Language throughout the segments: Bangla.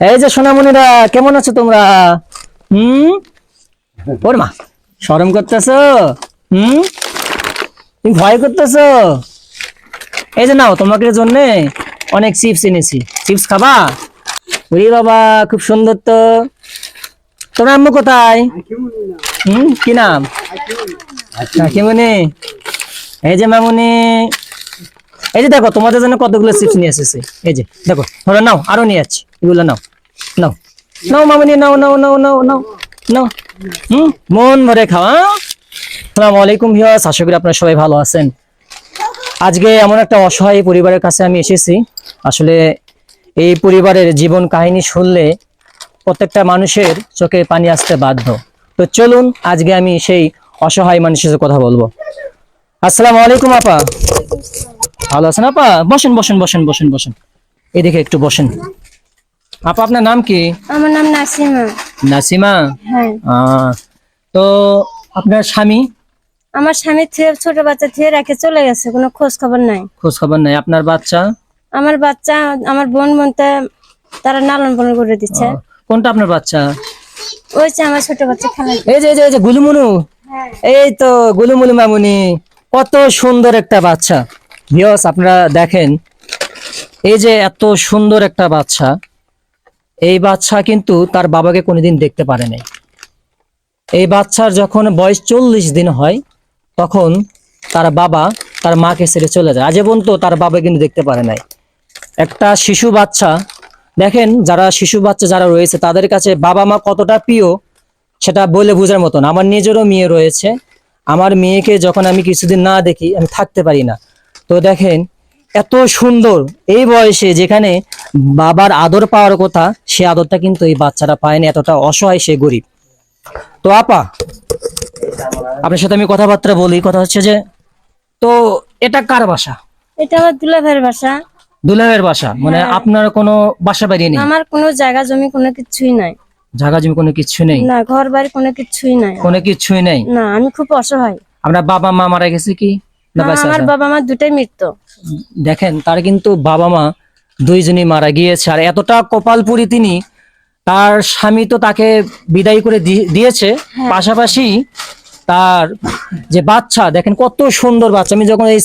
এই যে সোনামণিরা, কেমন আছো তোমরা? হুম? ওর মা, শরম করতেছো? হুম? তুমি ভয় করতেছো? এই যে নাও, তোমাকে জন্য অনেক চিপস এনেছি। চিপস খাবা? ওরে বাবা, খুব সুন্দর তো। তোমার আম্মু কোথায়? হুম, কি নাম? কাকিমণি। এই যে মামুনি। এই যে দেখো, তোমাদের জন্য কতগুলো চিপস নিয়ে এসেছি। এই যে, দেখো, ধরো নাও, আরও নিয়ে যাচ্ছি। এগুলো নাও নাও। নাও মামুনি, নাও নাও নাও নাও নাও নাও। হুম? মন ভরে খাওয়া সালাম আলাইকুম ভিউয়ার্স, আশা করি আপনারা সবাই ভালো আছেন। আজকে এমন একটা অসহায় পরিবারের কাছে আমি এসেছি। আসলে এই পরিবারের জীবন কাহিনী শুনলে প্রত্যেকটা মানুষের চোখে পানি আসতে বাধ্য। তো চলুন, আজকে আমি সেই অসহায় মানুষের সাথে কথা বলব। আসসালামু আলাইকুম আপা। ভালো আছেন আপা? বসেন বসেন বসেন বসেন বসেন। এদিকে একটু বসেন। আপা আপনার নাম কি? আমার নাম নাসিমা। নাসিমা? হ্যাঁ। তো আপনার স্বামী? আমার স্বামী থুয়ে ছোট বাচ্চা থুয়ে রেখে চলে গেছে কোনো খোঁজ খবর নাই। খোঁজ খবর নাই। আপনার বাচ্চা? আমার বাচ্চা আমার বোন বোনতে তারা নালন পালন করে দিচ্ছে। কোনটা আপনার বাচ্চা? ওই যে আমার ছোট বাচ্চা খেলা। এই যে এই যে এই যে গুলুমুলু এই তো গুলুমুলু মামুনি কত সুন্দর একটা বাচ্চা। ভিওস আপনারা দেখেন এই যে এত সুন্দর একটা বাচ্চা। এই বাচ্চা কিন্তু তার বাবাকে কোনোদিন দেখতে পারে নাই। এই বাচ্চার যখন বয়স চল্লিশ দিন হয়, তখন তার বাবা তার মাকে ছেড়ে চলে যায়। আজ পর্যন্ত তার বাবা কিন্তু দেখতে পারে নাই। একটা শিশু বাচ্চা, দেখেন যারা শিশু বাচ্চা যারা রয়েছে, তাদের কাছে বাবা মা কতটা প্রিয়, সেটা বলে বোঝার মতন। আমার নিজেরও মেয়ে রয়েছে। আমার মেয়েকে যখন আমি কিছুদিন না দেখি, আমি থাকতে পারি না। তো দেখেন, এত সুন্দর এই বয়সে যেখানে বাবার আদর পাওয়ার কথা সে আদরটা কিন্তু এই বাচ্চারা পায়নি এতটা অসহায় সে গরিব। তো আপা আপনার সাথে আমি কথাবার্তা বলি কথা হচ্ছে যে তো এটা কার বাসা? এটা আমার দুলাভের বাসা। দুলাভের বাসা? মানে আপনার কোনো বাসা বাড়ি নেই? আমার কোনো জায়গা জমি কোনো কিছুই নাই। জায়গা জমি কোনো কিছু নেই? না ঘর বাড়ি কোনো কিছুই নাই। কোনো কিছুই নেই? না আমি খুব অসহায়। আপনার বাবা মা মারা গেছে কি? আমার বাবা আমার দুটাই মৃত্যু। দেখেন তার কিন্তু বাবা মা দুইজনই মারা গিয়েছে। আর এতটা কপালপুরি তিনি তার স্বামী তো তাকে বিদায় করে দিয়েছে। পাশাপাশি তার যে বাচ্চা দেখেন কত সুন্দর বাচ্চা। আমি যখন এই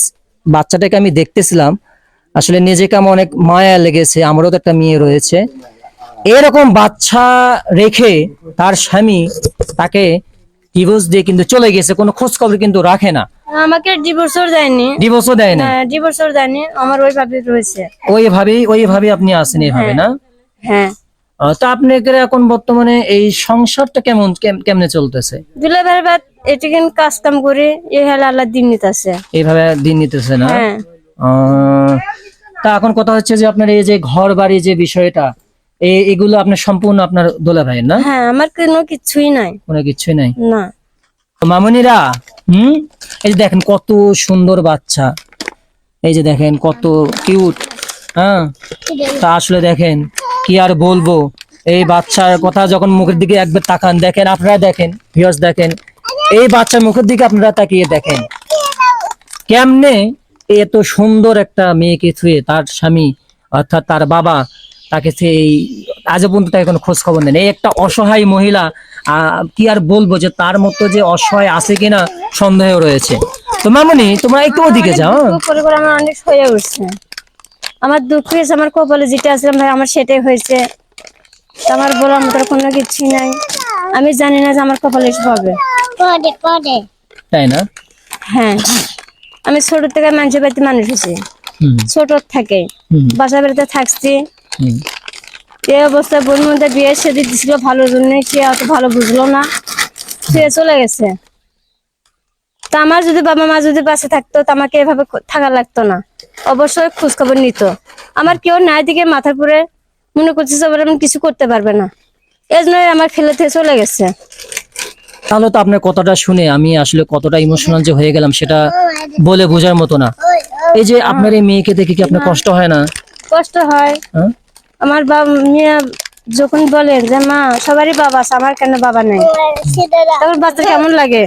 বাচ্চাটাকে আমি দেখতেছিলাম আসলে নিজেকে আমার অনেক মায়া লেগেছে আমারও তো একটা মেয়ে রয়েছে। এরকম বাচ্চা রেখে তার স্বামী তাকে ডিভোর্স দিয়ে কিন্তু চলে গেছে কোনো খোঁজ খবর কিন্তু রাখে না। আমাকে ডিভোর্সও দেয়নি। ডিভোর্সও দেয় না হ্যাঁ ডিভোর্সও দেয়নি। আমার ওইভাবে রয়েছে। ওইভাবেই ওইভাবে আপনি আসেন এইভাবে না? হ্যাঁ। তো আপনাদের এখন বর্তমানে এই সংসারটা কেমন কেম- কেমনে চলতেছে? বাদ এটিকেন কাজ কাম করে এ হেলা আল্লাহ দিন নিতেছে। এইভাবে দিন নিতেছে না? হ্যাঁ। তা এখন কথা হচ্ছে যে আপনার এই যে ঘর বাড়ি যে বিষয়টা এগুলো আপনার সম্পূর্ণ আপনার দোলা ভাইয়ের না? হ্যাঁ আমার কোনো কিছুই নাই। কোনো কিছুই নাই? না। মামুনিরা, হুম? এই যে দেখেন কত সুন্দর বাচ্চা। এই যে দেখেন কত কিউট হ্যাঁ? তা আসলে দেখেন কি আর বলব, এই বাচ্চার কথা যখন মুখের দিকে একবার তাকান, দেখেন আপনারা দেখেন ভিউয়ার্স দেখেন, এই বাচ্চার মুখের দিকে আপনারা তাকিয়ে দেখেন। কেমনে এত সুন্দর একটা মেয়েকে থুয়ে তার স্বামী অর্থাৎ তার বাবা তাকে সেই আজও পর্যন্ত তাকে কোনো খোঁজ খবর নেন এই একটা অসহায় মহিলা কি আর বলব যে তার মতো যে অসহায় আছে কিনা সন্দেহ রয়েছে। তো মামনি তোমরা একটু ওদিকে যাও হ্যাঁ? করে করে আমার অনেক হয়ে উঠছে। আমার দুঃখ হয়েছে আমার কপালে যেটা আছে ভাই আমার সেটাই হয়েছে। তা আমার বলার মতো কোনো কিছুই নাই। আমি জানি না যে আমার কপালে এসব হবে। তাই না? হ্যাঁ। আমি ছোট থেকে মানুষের বাড়িতে মানুষ হয়েছি। ছোট থেকে। বাসা বাড়িতে থাকছি। এই অবস্থায় বোন মধ্যে বিয়ে সেদিক দিছিল ভালো জন্য সে অত ভালো বুঝলো না। সে চলে গেছে। তা আমার যদি বাবা মা যদি বাসে থাকতো তো আমাকে এভাবে থাকা লাগতো না। অবশ্যই খোঁজ খবর নিত। আমার কেউ নাই দিকে মাথার পরে মনে করছে ওরা আমি কিছু করতে পারবে না। এই জন্য আমার ফেলে থেকে চলে গেছে। তাহলে তো আপনার কথাটা শুনে আমি আসলে কতটা ইমোশনাল যে হয়ে গেলাম সেটা বলে বোঝার মতো না। এই যে আপনার এই মেয়েকে দেখে কি আপনার কষ্ট হয় না? কষ্ট হয়। হ্যাঁ? আমার বাবা মেয়ে যখন বলেন যে মা সবারই বাবা আছে আমার কেন বাবা নেই? তখন বাচ্চা কেমন লাগে?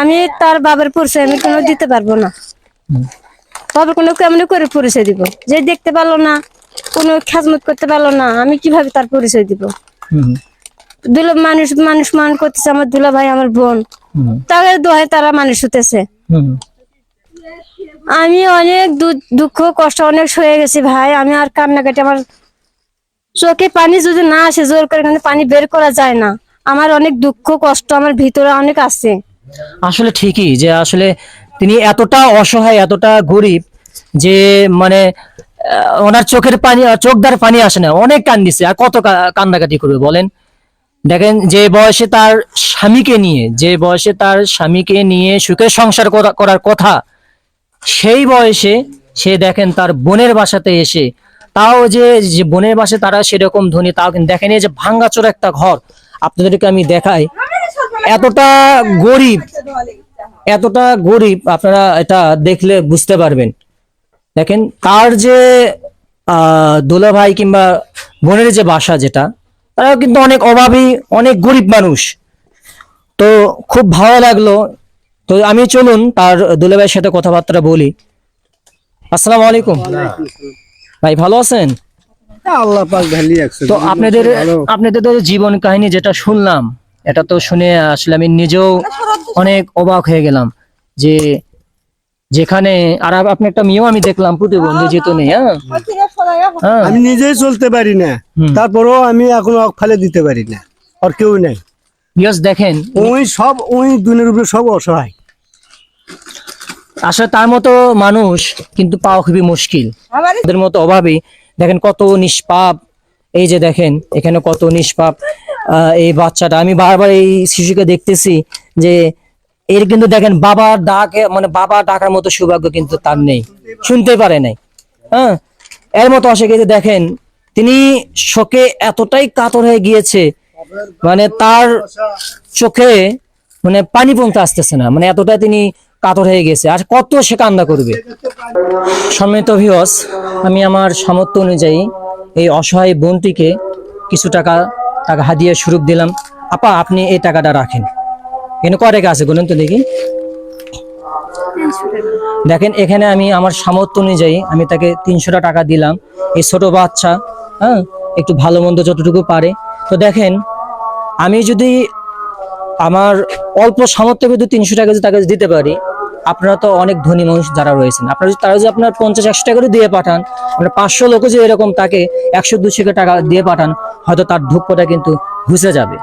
আমি তার বাবার পরিচয় আমি কোনো দিতে পারব না। বাবার কোনো কেমন করে পরিচয় দিব? যে দেখতে পারল না কোনো খেজমত করতে পারল না আমি কীভাবে তার পরিচয় দিব? দুলা মানুষ মানুষ মান করতেছে আমার দুলা ভাই আমার বোন। তাদের দোহায় তারা মানুষ হতেছে। আমি অনেক দুঃখ, কষ্ট অনেক সয়ে গেছি ভাই। আমি আর কান্নাকাটি, আমার চোখে পানি যদি না আসে, জোর করে কিন্তু পানি বের করা যায় না। আমার অনেক দুঃখ, কষ্ট, আমার ভিতরে অনেক আছে। আসলে ঠিকই যে আসলে তিনি এতটা অসহায়, এতটা গরিব যে মানে ওনার চোখের পানি, চোখদার পানি আসে না। অনেক কান্দিছে। আর কত কান্দাকাটি করবে বলেন? দেখেন, যে বয়সে তার স্বামীকে নিয়ে, যে বয়সে তার স্বামীকে নিয়ে সুখের সংসার করা- করার কথা সেই বয়সে সে দেখেন তার বোনের বাসাতে এসে, তাও যে বোনের বাসে তারা সেরকম ধনী, তাও কিন্তু দেখেন এই যে ভাঙ্গাচোর একটা ঘর। আপনাদেরকে আমি দেখাই। এতটা গরিব এতটা গরিব আপনারা এটা দেখলে বুঝতে পারবেন। দেখেন তার যে আহ দোলাভাই কিংবা বোনের যে বাসা যেটা তারা কিন্তু অনেক অভাবী, অনেক গরিব মানুষ। তো খুব ভালো লাগল তো আমি চলুন তার দুলাভাইয়ের সাথে কথাবার্তা বলি। আসসালামু আলাইকুম। ভাই ভালো আছেন? আল্লাহ পাক ভালি আছে তো আপনাদের আপনাদের জীবন কাহিনী যেটা শুনলাম এটা তো শুনে আসলে আমি নিজেও অনেক অবাক হয়ে গেলাম যে যেখানে আর আপ- আপনি একটা মেয়েও আমি দেখলাম প্রতিবন্ধী যেহেতু নেই হ্যাঁ? হ্যাঁ। আমি নিজেই চলতে পারি না। তারপরেও আমি এখন ফেলে দিতে পারি না। আর কেউ নাই। বিয়স দেখেন ওই সব ওই দুনিয়ার উপরে সব অসহায়। আসলে তার মতো মানুষ কিন্তু পাওয়া খুবই মুশকিল। ওদের মতো অভাবে। দেখেন কত নিষ্পাপ। এই যে দেখেন এখানে কত নিষ্পাপ আহ, এই বাচ্চাটা। আমি বারবার এই শিশুকে দেখতেছি যে এর কিন্তু দেখেন বাবার ডাকে মানে বাবা ডাকার মতো সৌভাগ্য কিন্তু তার নেই। শুনতে পারে নাই। হ্যাঁ? এর মতো আসে কিন্তু দেখেন তিনি শোকে এতটাই কাতর হয়ে গিয়েছে মানে তার চোখে মানে পানি পৌঁছতে আসতেছে না। মানে এতটা তিনি কাতর হয়ে গেছে। আর কত সে কান্দা করবে। সম্মানিত ভিওস আমি আমার সামর্থ্য অনুযায়ী এই অসহায় বোনটিকে কিছু টাকা টাকা হাদিয়ে স্বরূপ দিলাম। আপা, আপনি এই টাকাটা রাখেন। এখানে কয় টাকা আছে বলুন তো দেখি। দেখেন, এখানে আমি আমার সামর্থ্য অনুযায়ী আমি তাকে তিনশোটা টাকা দিলাম। এই ছোট বাচ্চা হ্যাঁ একটু ভালো মন্দ যতটুকু পারে। তো দেখেন আমি যদি আমার অল্প সামর্থ্য যদি তিনশো টাকা যদি তাকে দিতে পারি, আপনারা তো অনেক ধনী মানুষ যারা রয়েছেন। আপনারা যদি তারা যদি আপনার পঞ্চাশ, একশো টাকা দিয়ে পাঠান আপনার পাঁচশো লোকও যদি এরকম তাকে একশো, দুশো টাকা দিয়ে পাঠান, হয়তো তার দুঃখটা কিন্তু ঘুষে যাবে।